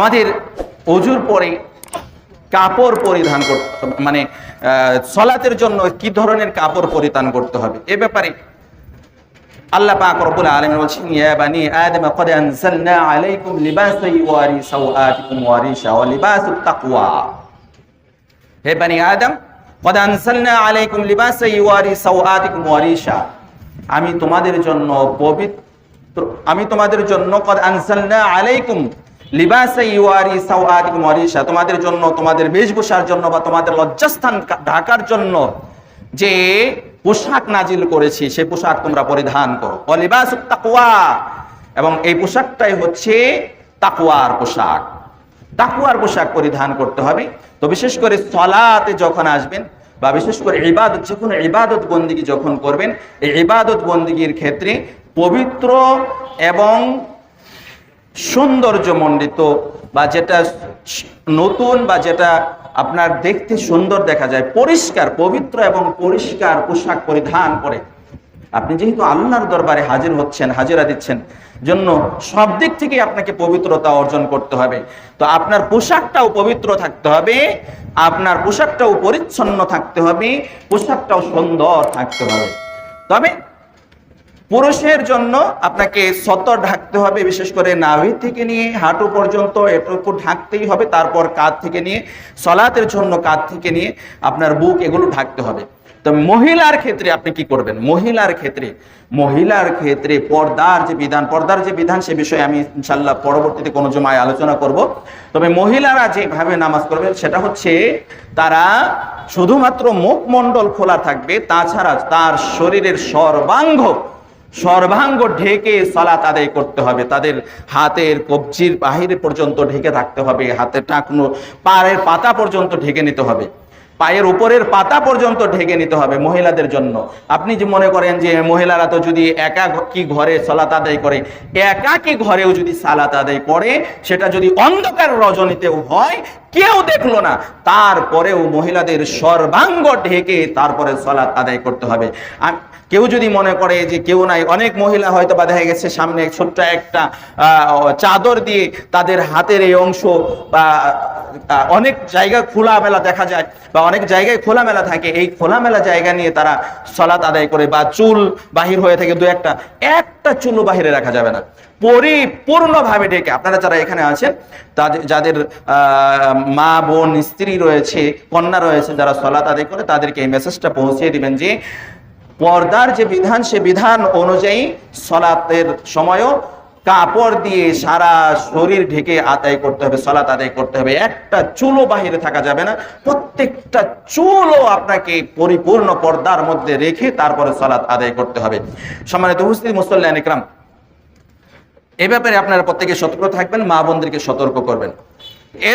আমাদের অজুর পরে কাপড় পরিধান করতে হবে মানে সলাতের জন্য কি ধরনের কাপড় পরিধান করতে হবে? এ ব্যাপারে আল্লাহ পাক রব্বুল আলামিন বলছেন, ইয়া বানি আদম ক্বাদ আলাইকুম লিবাসা ইওয়ারি সাওআতিকুম ওয়া রিশা ওয়া লিবাসুত তাকওয়া। হে বানি আদম ক্বাদ আলাইকুম লিবাসা ইওয়ারি সাওআতিকুম ওয়া রিশা আমি তোমাদের জন্য পবিত্র, আমি তোমাদের জন্য ক্বাদ আনসালনা আলাইকুম লিবাসা ওয়ারিশা তোমাদের জন্য, তোমাদের বেশভূষার জন্য বা তোমাদের লজ্জাস্থান ঢাকার জন্য যে পোশাক নাজিল করেছি সেই পোশাক তোমরা পরিধান করো। এবং এই পোশাকটাই হচ্ছে তাকওয়ার পোশাক। তাকুয়ার পোশাক পরিধান করতে হবে। তো বিশেষ করে সলাতে যখন আসবেন, বা বিশেষ করে ইবাদত, যে কোনো ইবাদত বন্দিগি যখন করবেন, এই ইবাদত বন্দিগির ক্ষেত্রে পবিত্র এবং সৌন্দর্যমণ্ডিত বা যেটা নতুন বা যেটা আপনার দেখতে সুন্দর দেখা যায়, পরিষ্কার, পবিত্র এবং পরিষ্কার পোশাক পরিধান করে। আপনি যেহেতু আল্লাহর দরবারে হাজির হচ্ছেন, হাজিরা দিচ্ছেন, জন্য সব দিক থেকে আপনাকে পবিত্রতা অর্জন করতে হবে। তো আপনার পোশাকটাও পবিত্র থাকতে হবে, আপনার পোশাকটাও পরিচ্ছন্ন থাকতে হবে, পোশাকটাও সুন্দর থাকতে হবে। তবে পুরুষের জন্য আপনাকে সতর ঢাকতে হবে, বিশেষ করে নাভি থেকে নিয়ে হাঁটু পর্যন্ত এটুকু ঢাকতেই হবে, তারপর কাঁধ থেকে নিয়ে, সলাতের জন্য কাঁধ থেকে নিয়ে আপনার বুক এগুলো ঢাকতে হবে। তো মহিলার ক্ষেত্রে আপনি কি করবেন? মহিলার ক্ষেত্রে মহিলার ক্ষেত্রে পর্দার যে বিধান, পর্দার যে বিধান সে বিষয়ে আমি ইনশাল্লাহ পরবর্তীতে কোনো জমায় আলোচনা করব। তবে মহিলারা যেভাবে নামাজ করবে সেটা হচ্ছে তারা শুধুমাত্র মুখমণ্ডল খোলা থাকবে, তাছাড়া তার শরীরের সর্বাঙ্গ সর্বাঙ্গ ঢেকে সালাত আদায় করতে হবে। তাদের হাতের কবজির বাহিরে পর্যন্ত ঢেকে থাকতে হবে। হাতের টাকনো পায়ের পাতা পর্যন্ত ঢেকে নিতে হবে। পায়ের উপরের পাতা পর্যন্ত ঢেকে নিতে হবে মহিলাদের জন্য। আপনি যে মনে করেন যে মহিলারা তো যদি একা কি ঘরে সালাত আদায় করে, একাকি ঘরেও যদি সালাত আদায় করে, সেটা যদি অন্ধকার রজনীতেও হয় কেউ দেখল না। তারপরেও মহিলাদের সর্বাঙ্গ ঢেকে তারপরে সালাত আদায় করতে হবে। কেউ যদি মনে করে যে কেউ নাই, অনেক মহিলা হয়তো বা দেখা গেছে সামনে ছোট্ট একটা চাদর দিয়ে তাদের হাতের এই অংশ, বা অনেক জায়গা খোলামেলা দেখা যায়, বা অনেক জায়গায় খোলামেলা থাকে, এই খোলামেলা জায়গা নিয়ে তারা সলাত আদায় করে, বা চুল বাহির হয়ে থাকে দু একটা একটা চুলও বাহিরে রাখা যাবে না। পরিপূর্ণভাবে ডেকে, আপনারা যারা এখানে আছেন, তাদের, যাদের মা, বোন, স্ত্রী রয়েছে, কন্যা রয়েছে, যারা সলাত আদায় করে, তাদেরকে এই মেসেজটা পৌঁছিয়ে দিবেন যে, পর্দার যে বিধান, সে বিধান অনুযায়ী সলাতের সময়ও কাপড় দিয়ে সারা শরীর ঢেকে আদায় করতে হবে সলাত আদায় করতে হবে। একটা চুলও বাহিরে থাকা যাবে না। প্রত্যেকটা চুলও আপনাকে পরিপূর্ণ পর্দার মধ্যে রেখে তারপরে সলাত আদায় করতে হবে। সম্মানিত উপস্থিত মুসল্লান ইকরাম এ ব্যাপারে আপনারা প্রত্যেকে সতর্ক থাকবেন মা বোনদেরকে সতর্ক করবেন। এর